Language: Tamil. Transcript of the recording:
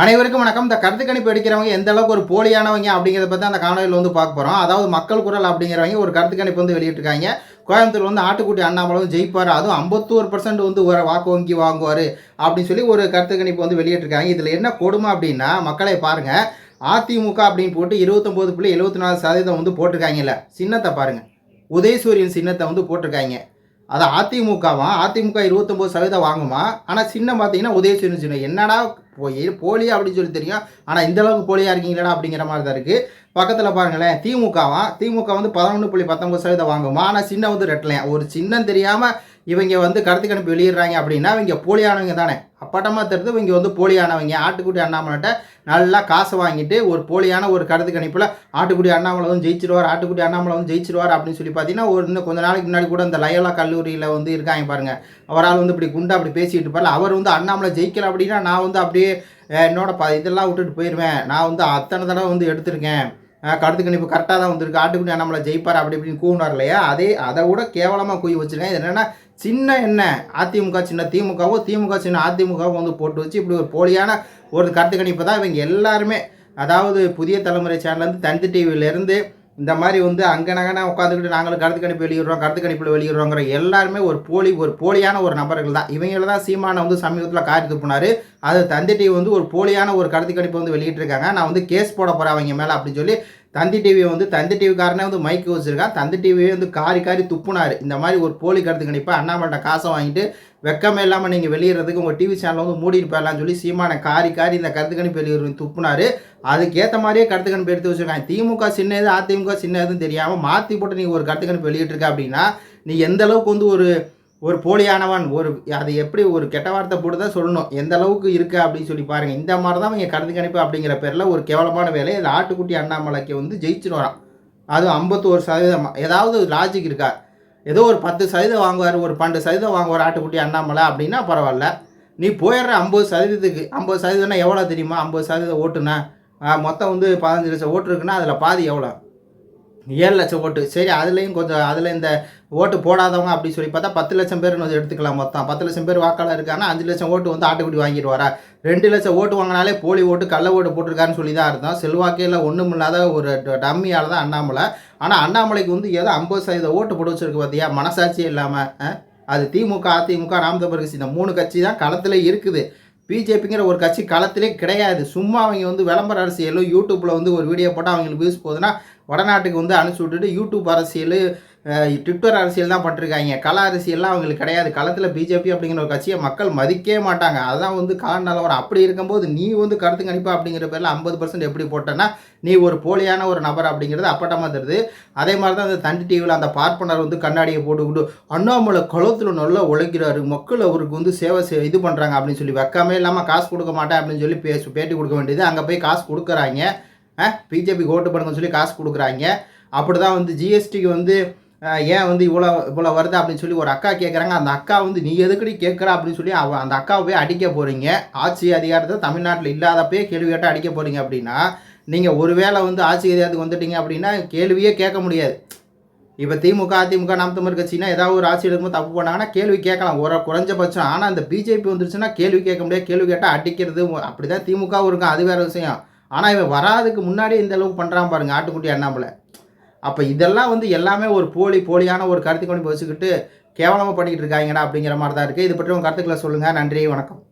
அனைவருக்கும் வணக்கம். இந்த கருத்து கணிப்பு எடுக்கிறவங்க எந்த அளவுக்கு ஒரு போலியானவங்க அப்படிங்கிறத பற்றி அந்த காணொலியில் வந்து பார்க்க போகிறோம் அதாவது மக்கள் குரல் அப்படிங்கிறவங்க ஒரு கருத்து கணிப்பு வந்து வெளியிட்டிருக்காங்க. கோயம்புத்தூர் வந்து ஆட்டுக்குட்டி அண்ணாமலும் ஜெயிப்பார். அதுவும் ஐம்பத்தோரு பர்சன்ட் வந்து ஒரு வாக்கு வங்கி வாங்குவார் அப்படின்னு சொல்லி ஒரு கருத்து கணிப்பு வந்து வெளியிட்டிருக்காங்க. இதில் என்ன கொடுமை அப்படின்னா மக்களை பாருங்கள் அதிமுக அப்படின்னு போட்டு இருபத்தொம்போது புள்ளி எழுபத்தி நாலு சதவீதம் வந்து போட்டிருக்காங்கல்ல. சின்னத்தை பாருங்கள் உதயசூரியன் சின்னத்தை வந்து போட்டிருக்காங்க. அது அதிமுகவா? அதிமுக இருபத்தொம்போது சதவீதம் வாங்குமா? ஆனால் சின்ன பார்த்தீங்கன்னா உதயசூரியன் சின்ன என்னடா போய் போலியா அப்படின்னு சொல்லி தெரியும். ஆனால் இந்த அளவுக்கு போலியாக இருக்கீங்களா அப்படிங்கிற மாதிரி தான் இருக்குது பக்கத்தில் பாருங்களேன் திமுகவா? திமுக வந்து பதினொன்று புள்ளி பத்தொம்பது சதவீதம் வாங்குமா? ஆனால் சின்ன வந்து ரெட்டலையா? ஒரு சின்னம் தெரியாமல் இவங்க வந்து கருத்து கணிப்பு வெளியிடுறாங்க அப்படின்னா இவங்க போலியானவங்க தானே. அப்பட்டமாக தெரிஞ்சு இவங்க வந்து போலியானவங்க. ஆட்டுக்குட்டி அண்ணாமலைட்ட நல்லா காசு வாங்கிட்டு ஒரு போலியான ஒரு கருத்து கணிப்பில் ஆட்டுக்குடி அண்ணாமலை வந்து ஜெயிச்சிருவார் ஆட்டுக்குடி அண்ணாமலை வந்து ஜெயிச்சிருவார் அப்படின்னு சொல்லி பார்த்தீங்கன்னா ஒரு இன்னும் கொஞ்ச நாளைக்கு முன்னாடி கூட அந்த லயலா கல்லூரியில் வந்து இருக்காங்க பாருங்கள் அவரால் வந்து இப்படி குண்டா அப்படி பேசிக்கிட்டு இருப்பார். அவர் வந்து அண்ணாமலை ஜெயிக்கல அப்படின்னா நான் வந்து அப்படியே என்னோட ப இதெல்லாம் விட்டுட்டு போயிடுவேன் நான் வந்து அத்தனை தடவை வந்து எடுத்திருக்கேன். கருத்து கணிப்பு கரெக்டாக தான் வந்திருக்கு. ஆட்டுக்குடி அண்ணாமலை ஜெயிப்பார் அப்படி இப்படின்னு கூவினார் இல்லையா? அதே அதை விட கேவலமாக கூவி வச்சுருக்கேன். இது என்னென்னா சின்ன என்ன அதிமுக சின்ன திமுகவோ திமுக சின்ன அதிமுகவோ வந்து போட்டு வச்சு இப்படி ஒரு போலியான ஒரு கருத்து கணிப்பு தான் இவங்க எல்லாருமே அதாவது புதிய தலைமுறை சேனல்லேருந்து தந்தி டிவியிலேருந்து இந்த மாதிரி வந்து அங்கே நகனா உட்காந்துக்கிட்டு நாங்களும் கருத்து கணிப்பு வெளியிடுறோம் கருத்து கணிப்பில் வெளியிடுறோங்கிற எல்லாருமே ஒரு போலி ஒரு போலியான ஒரு நபர்கள் தான். இவங்கள தான் சீமானை வந்து சமீபத்தில் காரி துப்புனார். அது தந்தி டிவி வந்து ஒரு போலியான ஒரு கருத்து கணிப்பு வந்து வெளியிட்டிருக்காங்க. நான் வந்து கேஸ் போட போகிறேன் அவங்க மேலே அப்படின்னு சொல்லி தந்தி டிவியை வந்து தந்தி டிவிக்காரனே வந்து மைக் வச்சுருக்கான் தந்தி டிவியே வந்து காரி காரி துப்புனார். இந்த மாதிரி ஒரு போலி கருத்து கணிப்பாக அண்ணாமல்கிட்ட காசை வாங்கிட்டு வெக்கமே இல்லாமல் நீங்கள் வெளியிடுறதுக்கு உங்கள் டிவி சேனலில் வந்து மூடிட்டு போயிடலாம்னு சொல்லி சீமான காரி காரி இந்த கருத்து கணிப்பு வெளியிடுறது துப்புனார். அதுக்கேற்ற மாதிரியே கருத்து கணிப்பு எடுத்து வச்சுருக்காங்க. திமுக சின்னது அதிமுக சின்னதுன்னு தெரியாமல் மாற்றி போட்டு நீங்கள் ஒரு கருத்து கணிப்பு வெளியிட்டிருக்க அப்படின்னா நீ எந்த அளவுக்கு வந்து ஒரு ஒரு போலியானவன் ஒரு அது எப்படி ஒரு கெட்ட வார்த்தை போட்டு தான் சொல்லணும். எந்த அளவுக்கு இருக்கு அப்படின்னு சொல்லி பாருங்கள் இந்த மாதிரி தான் இங்கே கருத்து கணிப்பு அப்படிங்கிற பேரில் ஒரு கேவலமான வேலை இந்த ஆட்டுக்குட்டி அண்ணாமலைக்கு வந்து ஜெயிச்சுட்டு வரான் அது ஐம்பத்தோரு சதவீதம் ஏதாவது லாஜிக் இருக்கா? ஏதோ ஒரு பத்து சதவீதம் வாங்குவார் ஒரு பன்னெண்டு சதவீதம் வாங்குவார் ஆட்டுக்குட்டி அண்ணாமலை அப்படின்னா பரவாயில்ல. நீ போயிடுற ஐம்பது சதவீதத்துக்கு ஐம்பது சதவீதம்னா எவ்வளோ தெரியுமா? ஐம்பது சதவீதம் ஓட்டுனா மொத்தம் வந்து பதினஞ்சு லட்சம் ஓட்டு இருக்குன்னா அதில் பாதி எவ்வளோ ஏழு லட்சம் ஓட்டு. சரி அதுலேயும் கொஞ்சம் அதில் இந்த ஓட்டு போடாதவங்க அப்படின்னு சொல்லி பார்த்தா பத்து லட்சம் பேர் வந்து எடுத்துக்கலாம் மொத்தம். பத்து லட்சம் பேர் வாக்காளர் இருக்காங்கன்னா அஞ்சு லட்சம் ஓட்டு வந்து ஆட்டுக்குடி வாங்கிடுவாரா ரெண்டு லட்சம் ஓட்டு வாங்கினாலே போலி ஓட்டு கள்ள ஓட்டு போட்டிருக்காருன்னு சொல்லி தான் இருந்தோம் செல்வாக்கையில் ஒன்றும் இல்லாத ஒரு டம்மியால் தான் அண்ணாமலை. ஆனால் அண்ணாமலைக்கு வந்து ஏதோ ஐம்பது சதவீத ஓட்டு போட்டு வச்சிருக்கு பார்த்தியா மனசாட்சியே இல்லாமல் அது திமுக அதிமுக நாம் கட்சி இந்த மூணு கட்சி தான் களத்தில் இருக்குது. பிஜேபிங்கிற ஒரு கட்சி களத்திலே கிடையாது. சும்மா அவங்க வந்து விளம்பர அரசியலும் யூடியூப்பில் வந்து ஒரு வீடியோ போட்டால் அவங்களுக்கு வியூஸ் போகுதுன்னா வடநாட்டுக்கு வந்து அனுப்பிச்சி விட்டுட்டு யூடியூப் அரசியல் ட்விட்டர் அரசியல் தான் பண்ணிருக்காங்க கல அரசியல்லாம் அவங்களுக்கு கிடையாது. களத்தில் பிஜேபி அப்படிங்கிற ஒரு கட்சியை மக்கள் மதிக்கவே மாட்டாங்க. அதுதான் வந்து கால நிலவரம். அப்படி இருக்கும்போது நீ வந்து கருத்து கணிப்பா அப்படிங்கிற பேரில் ஐம்பது பர்சன்ட் எப்படி போட்டேன்னா நீ ஒரு போலியான ஒரு நபர் அப்படிங்கிறது அப்பட்டமாக தருது அதே மாதிரி தான் அந்த தண்டி டிவியில் அந்த பார்ப்பனர் வந்து கண்ணாடியை போட்டுக்கிட்டு அண்ணாமலை குளத்தில் நல்லா உழைக்கிறாரு. மக்கள் அவருக்கு வந்து சேவை இது பண்ணுறாங்க அப்படின்னு சொல்லி வெக்கமே இல்லாமல் காசு கொடுக்க மாட்டேன் அப்படின்னு சொல்லி பேசு பேட்டி கொடுக்க வேண்டியது. அங்கே போய் காசு கொடுக்குறாங்க பிஜேபி ஓட்டு பண்ணுங்கன்னு சொல்லி காசு கொடுக்குறாங்க. அப்படி தான் வந்து ஜிஎஸ்டிக்கு வந்து ஏன் வந்து இவ்வளோ இவ்வளோ வருது அப்படின்னு சொல்லி ஒரு அக்கா கேட்குறாங்க அந்த அக்கா வந்து நீ எதுக்கடி கேட்குற அப்படின்னு சொல்லி அவ அந்த அக்காவை போய் அடிக்க போகிறீங்க ஆட்சி அதிகாரத்தை தமிழ்நாட்டில் இல்லாதப்பே கேள்வி கேட்டால் அடிக்க போகிறீங்க அப்படின்னா நீங்கள் ஒருவேளை வந்து ஆட்சி அதிகாரத்துக்கு வந்துட்டீங்க அப்படின்னா கேள்வியே கேட்க முடியாது. இப்போ திமுக அதிமுக நாம் தமிழ் கட்சினா ஏதாவது ஒரு ஆட்சி எடுக்கும்போது தப்பு பண்ணாங்கன்னா கேள்வி கேட்கலாம். ஒரு குறைஞ்சபட்சம். ஆனால் அந்த பிஜேபி வந்துருச்சுன்னா கேள்வி கேட்க முடியாது. கேள்வி கேட்டால் அடிக்கிறது அப்படி தான் திமுகவும் இருக்கும் அது வேறு விஷயம். ஆனால் இவன் வராதுக்கு முன்னாடி இந்த அளவுக்கு பண்ணுறான் பாருங்க ஆட்டுக்குட்டி அண்ணாமலை. அப்போ இதெல்லாம் வந்து எல்லாமே ஒரு போலி போலியான ஒரு கருத்து கொண்டு வச்சுக்கிட்டு கேவலமாக பண்ணிக்கிட்டு இருக்காங்கடா அப்படிங்கிற மாதிரி தான் இருக்குது இது பற்றி உங்கள் கருத்துக்களை சொல்லுங்கள் நன்றி வணக்கம்.